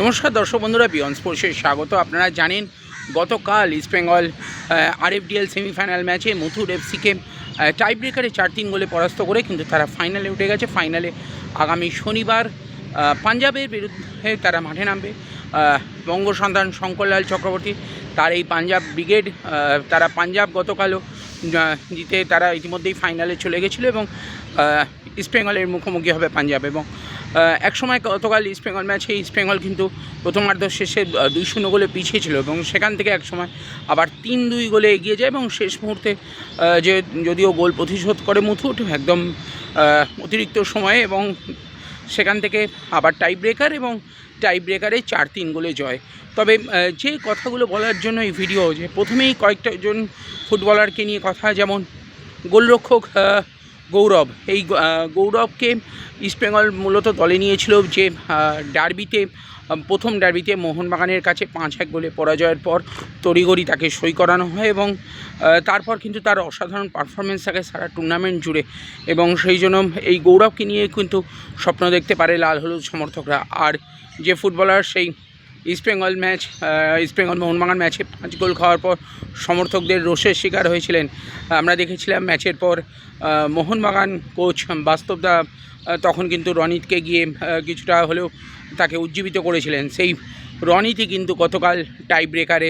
নমস্কার দর্শক বন্ধুরা বিয়ন স্পোর্টসে স্বাগত। আপনারা জানেন, গতকাল ইস্টবেঙ্গল আরএফডিএল সেমিফাইনাল ম্যাচে মথুর এফসিকে টাই ব্রেকারে চার তিন গোলে পরাস্ত করে কিন্তু তারা ফাইনালে উঠে গেছে। ফাইনালে আগামী শনিবার পাঞ্জাবের বিরুদ্ধে তারা মাঠে নামবে। বঙ্গ সন্তান শঙ্করলাল চক্রবর্তী, তার এই পাঞ্জাব ব্রিগেড তারা পাঞ্জাব গতকালও জিতে তারা ইতিমধ্যেই ফাইনালে চলে গেছিল এবং ইস্টবেঙ্গলের মুখোমুখি হবে পাঞ্জাব এবং একসময় গতকাল ইস্টবেঙ্গল ম্যাচে ইস্টবেঙ্গল কিন্তু প্রথমার্ধ শেষে দুই শূন্য গোলে পিছিয়ে ছিল এবং সেখান থেকে একসময় আবার তিন দুই গোলে এগিয়ে যায় এবং শেষ মুহূর্তে যে যদিও গোল প্রতিশোধ করে মুথুট, একদম অতিরিক্ত সময়ে এবং সেখান থেকে আবার টাই ব্রেকার এবং টাই ব্রেকারে চার তিন গোলে জয়। তবে যে কথাগুলো বলার জন্য এই ভিডিও যে প্রথমেই কয়েকটা জন ফুটবলারকে নিয়ে কথা, যেমন গোলরক্ষক গৌরব। এই গৌরবকে ইস্টবেঙ্গল মূলত দলে নিয়েছিল যে ডার্বিতে প্রথম ডার্বিতে মোহনবাগানের কাছে পাঁচ এক গোলে পরাজয়ের পর তড়িগড়ি তাকে সই করানো হয় এবং তারপর কিন্তু তার অসাধারণ পারফরমেন্স থাকে সারা টুর্নামেন্ট জুড়ে। এবং সেই জন্য এই গৌরবকে নিয়ে কিন্তু স্বপ্ন দেখতে পারে লাল হলুদ সমর্থকরা। আর যে ফুটবলার সেই ইস্টবেঙ্গল ম্যাচ ইস্ট ইস্টবেঙ্গল মোহনবাগান ম্যাচে পাঁচ গোল খাওয়ার পর সমর্থকদের রোষের শিকার হয়েছিলেন। আমরা দেখেছিলাম ম্যাচের পর মোহনবাগান কোচ বাস্তবদা তখন কিন্তু রনিতকে গিয়ে কিছুটা হলেও তাকে উজ্জীবিত করেছিলেন। সেই রনিতই কিন্তু গতকাল টাই ব্রেকারে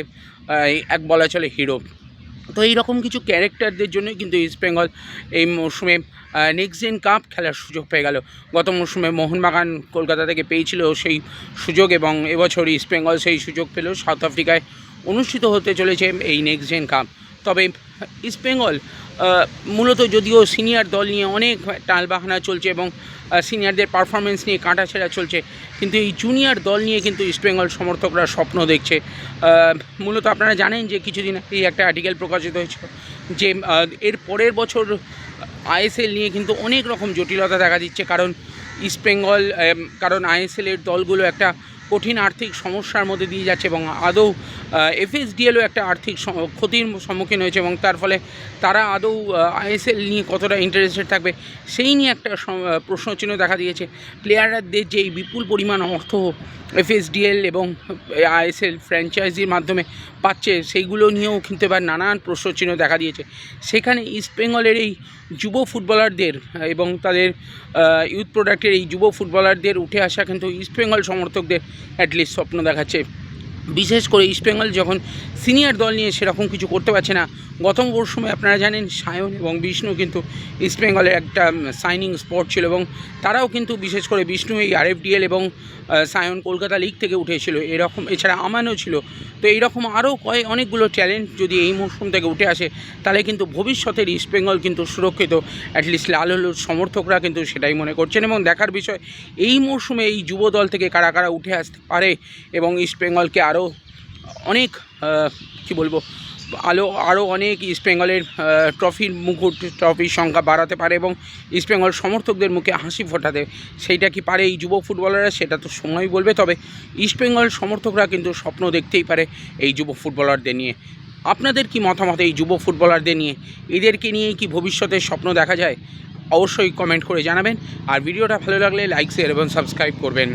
এক বলা চলে হিরো। তো এইরকম কিছু ক্যারেক্টারদের জন্যই কিন্তু ইস্ট বেঙ্গল এই মৌসুমে নেক্সট কাপ খেলার সুযোগ পেয়ে গেল। গত মৌসুমে মোহনবাগান কলকাতা থেকে পেয়েছিল সেই সুযোগ এবং এবছর ইস্ট বেঙ্গল সেই সুযোগ পেল সাউথ আফ্রিকায় অনুষ্ঠিত হতে চলেছে এই নেক্সট কাপ তবে ইস্টবেঙ্গল আহ, মূলত যদিও সিনিয়র দল নিয়ে অনেক টালবাহানা চলছে এবং সিনিয়রদের পারফরমেন্স নিয়ে কাটাছেড়া চলছে, কিন্তু এই জুনিয়র দল নিয়ে কিন্তু ইস্টবেঙ্গল সমর্থকরা স্বপ্ন দেখছে। মূলত আপনারা জানেন যে কিছুদিন এই একটা আর্টিকেল প্রকাশিত হয়েছিল যে এর পরের বছর আইএসএল নিয়ে কিন্তু অনেক রকম জটিলতা দেখা দিচ্ছে, কারণ ইস্টবেঙ্গল কারণ আইএসএলের দলগুলো একটা কঠিন আর্থিক সমস্যার মধ্যে দিয়ে যাচ্ছে এবং আদৌ এফএসডিএলও একটা আর্থিক ক্ষতির সম্মুখীন হয়েছে এবং তার ফলে তারা আদৌ আইএসএল নিয়ে কতটা ইন্টারেস্টেড থাকবে সেই নিয়ে একটা প্রশ্নচিহ্ন দেখা দিয়েছে। প্লেয়ারদের যে এই বিপুল পরিমাণ অর্থ এফএসডিএল এবং আইএসএল ফ্র্যাঞ্চাইজির মাধ্যমে পাচ্ছে সেইগুলো নিয়েও কিন্তু এবার নানান প্রশ্নচিহ্ন দেখা দিয়েছে। সেখানে ইস্টবেঙ্গলের এই যুব ফুটবলারদের এবং তাদের ইউথ প্রোডাক্টের এই যুব ফুটবলারদের উঠে আসা কিন্তু ইস্টবেঙ্গল সমর্থকদের অ্যাটলিস্ট স্বপ্ন দেখাচ্ছে বিশেষ করে ইস্টবেঙ্গল যখন সিনিয়র দল নিয়ে সেরকম কিছু করতে পারছে না গত মরশুমে আপনারা জানেন সায়ন এবং বিষ্ণু কিন্তু ইস্টবেঙ্গলের একটা সাইনিং স্পট ছিল এবং তারাও কিন্তু বিশেষ করে বিষ্ণু এই আরএফডিএল এবং সায়ন কলকাতা লিগ থেকে উঠেছিল। এরকম, এছাড়া আমানও ছিল। তো এইরকম আরও কয়েক অনেকগুলো ট্যালেন্ট যদি এই মরশুম থেকে উঠে আসে, তাহলে কিন্তু ভবিষ্যতের ইস্টবেঙ্গল কিন্তু সুরক্ষিত। অ্যাটলিস্ট লাল হলুদ সমর্থকরা কিন্তু সেটাই মনে করছেন এবং দেখার বিষয়, এই মরশুমে এই যুব দল থেকে কারা কারা উঠে আসতে পারে এবং ইস্টবেঙ্গলকে আরও অনেক আহ, কি বলব আলো আরও অনেক ইস্টবেঙ্গলের ট্রফির মুকুট ট্রফির সংখ্যা বাড়াতে পারে এবং ইস্টবেঙ্গল সমর্থকদের মুখে হাসি ফোটাতে সেইটা কি পারে এই যুব ফুটবলাররা? সেটা তো সময় বলবে তবে ইস্টবেঙ্গল সমর্থকরা কিন্তু স্বপ্ন দেখতেই পারে এই যুব ফুটবলারদের নিয়ে। আপনাদের কি মতামত এই যুব ফুটবলারদের নিয়ে? এদেরকে নিয়ে কি ভবিষ্যতের স্বপ্ন দেখা যায়? অবশ্যই কমেন্ট করে জানাবেন। আর ভিডিওটা ভালো লাগলে লাইক শেয়ার এবং সাবস্ক্রাইব করবেন।